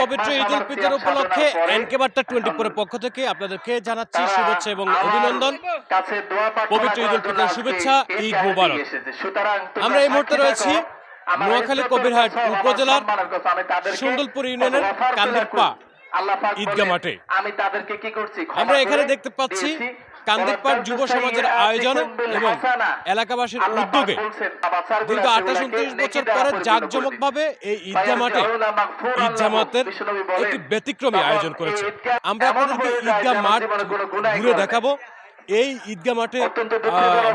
পবিত্র ঈদ উল ফিতর উপলক্ষে এনকে বার্তা টোয়েন্টি ফোরের পক্ষ থেকে আপনাদেরকে জানাচ্ছি শুভেচ্ছা এবং অভিনন্দন। পবিত্র ঈদ উল ফিতর শুভেচ্ছা ঈদ মুবারক। আমরা এই মুহূর্তে রয়েছি নোয়াখালী কবিরহাট উপজেলার সুন্দরপুর ইউনিয়নের কান্দিরপা। ঈদগাহ মাঠে। আমি তাদেরকে কি করছি? আমরা এখানে দেখতে পাচ্ছি কান্দিরপাড় যুব সমাজের আয়োজনে এবং এলাকাবাসীর উদ্যোগে দীর্ঘ আঠাশ উনত্রিশ বছর পরে জাঁকজমক ভাবে এই ঈদগাহ মাঠে ঈদ জামাতের একটি ব্যতিক্রমী আয়োজন করেছে। আমরা আপনাদেরকে ঈদগাহ মাঠ ঘুরে দেখাবো। এই ঈদগাহ মাঠে আহ,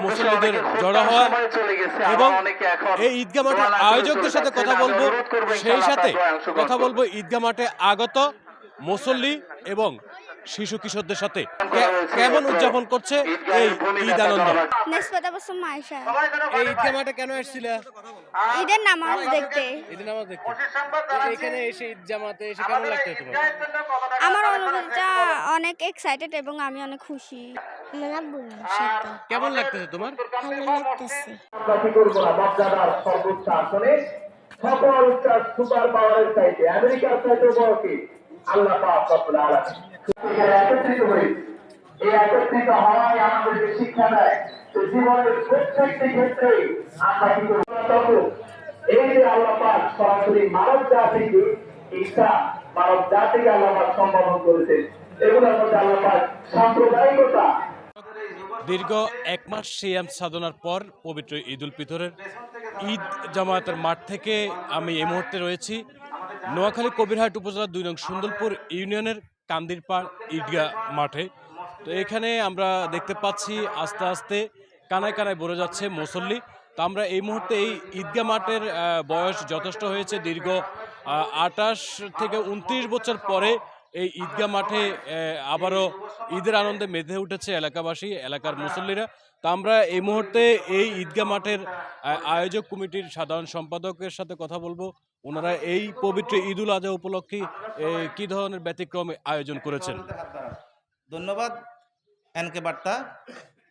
মুসল্লিদের জড়ো হওয়া এবং এই ঈদগা মাঠের আয়োজকদের সাথে কথা বলব। সেই সাথে কথা বলব। ঈদগা মাঠে আগত মুসল্লি এবং শিশু কিশোরদের সাথে কেমন উদযাপন করছে এই ঈদ আনন্দ? এই মাঠে কেন এসেছিল ঈদের নামাজ দেখতে। ঈদ নামাজ দেখতে। এখানে এসে ঈদ জামাতে এসে কেমন লাগছে তোমার? আমার অনুভূতিটা অনেক এক্সাইটেড এবং আমি অনেক খুশি। কেমন লাগতেছে তোমার? ভালো লাগতেছে। সকল সুপার পাওয়ারের চাইতে আমেরিকার চাইতে বড় কি? আল্লাহ পাক আলামিন একত্রিত হই। এই একত্রিত হওয়াই আমাদেরকে শিক্ষা দেয় জীবনের প্রত্যেকটি ক্ষেত্রে আমরা এই যে আল্লাহ পাক সরাসরি মানব জাতিকে ঈশা মানব জাতিকে আল্লাহ পাক সম্বোধন করেছেন। এগুলোর মধ্যে আল্লাহ পাক সাম্প্রদায়িকতা। দীর্ঘ এক মাস সিয়াম সাধনার পর পবিত্র ঈদ উল ফিতরের ঈদ জামায়াতের মাঠ থেকে আমি এই মুহূর্তে রয়েছি। নোয়াখালী কবিরহাট উপজেলার দুই নং সুন্দরপুর ইউনিয়নের কান্দিরপাড় ঈদগাহ মাঠে। তো এখানে আমরা দেখতে পাচ্ছি আস্তে আস্তে কানায় কানায় ভরে যাচ্ছে মুসল্লি। তো আমরা এই মুহূর্তে এই ঈদগা মাঠের বয়স যথেষ্ট হয়েছে। দীর্ঘ আটাশ থেকে উনত্রিশ বছর পরে এই ঈদগা মাঠে আবারও ঈদের আনন্দে মেতে উঠেছে এলাকাবাসী, এলাকার মুসল্লিরা। তো আমরা এই মুহূর্তে এই ঈদগা মাঠের আয়োজক কমিটির সাধারণ সম্পাদকের সাথে কথা বলব। ওনারা এই পবিত্র ঈদ উল আজহা উপলক্ষে কি ধরনের ব্যতিক্রম আয়োজন করেছেন? ধন্যবাদ, এনকে বার্তা,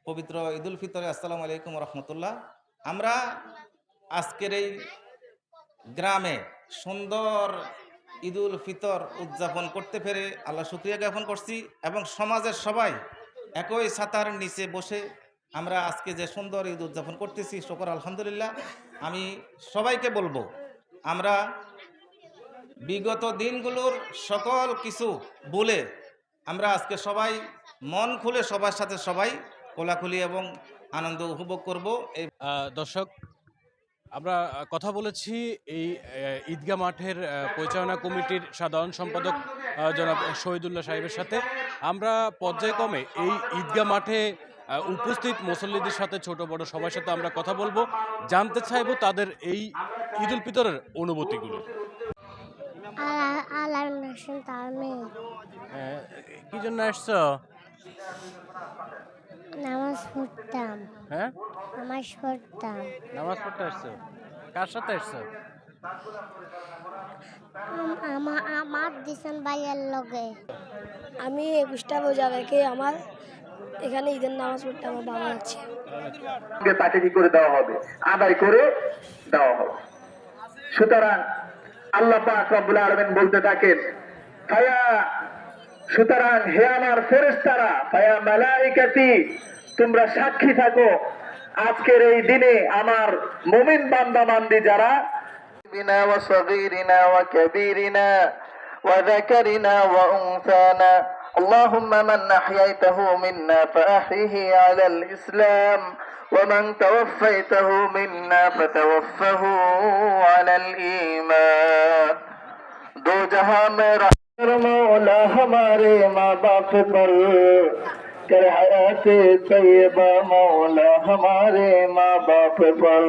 পবিত্র ঈদুল ফিতরে, আসসালামু আলাইকুম রহমতুল্লাহ। আমরা আজকের এই গ্রামে সুন্দর ঈদুল ফিতর উদযাপন করতে পেরে আল্লাহ শুক্রিয়া জ্ঞাপন করছি এবং সমাজের সবাই একই ছাতার নিচে বসে আমরা আজকে যে সুন্দর ঈদ উদযাপন করতেছি, শকর আলহামদুলিল্লাহ। আমি সবাইকে বলব আমরা বিগত দিনগুলোর সকল কিছু বলে আমরা আজকে সবাই মন খুলে সবার সাথে সবাই কোলাকুলি এবং আনন্দ উপভোগ করব। এই দর্শক, আমরা কথা বলেছি এই ঈদগা মাঠের পরিচালনা কমিটির সাধারণ সম্পাদক জনাব শহীদুল্লাহ সাহেবের সাথে। আমরা পর্যায়ক্রমে এই ঈদগা মাঠে উপস্থিত মুসল্লিদের সাথে, ছোট বড় সবার সাথে আমরা কথা বলব। জানতে চাইব তাদের এই ঈদ উল ফিতরের অনুভূতিগুলো। তার কি জন্য আসছো? নামাজ পড়তাম। হ্যাঁ? নামাজ পড়তাম। নামাজ পড়তে আসছো? কার সাথে আসছো? আমার আমার ভাইয়ের লগে। আমি একুশটা বোঝা রেখে আমার এখানে ঈদের নামাজ পড়তে আমার লাগছে সঙ্গে তাকে কি করে দেওয়া হবে। আদায় করে দেওয়া হবে। সুতরাং আল্লাহ পাক রব্বুল আলামিন বলতে থাকেন ফায়া সুতরাং হে আমার ফেরেশতারা ফায়া মালাইকাতি তোমরা সাক্ষী থাকো আজকের এই দিনে আমার মুমিন বান্দা বান্দি যারা بنا وصغيرنا وكبيرنا وذكرنا وأنثانا اللهم من أحييته منا فأحيه على الإسلام ومن توفيته منا فتوفه على الإيمان. دو جہاں میں رحمر مولا ہمارے ماں باپ پر. کر حیات طیبہ مولا ہمارے ماں باپ پر.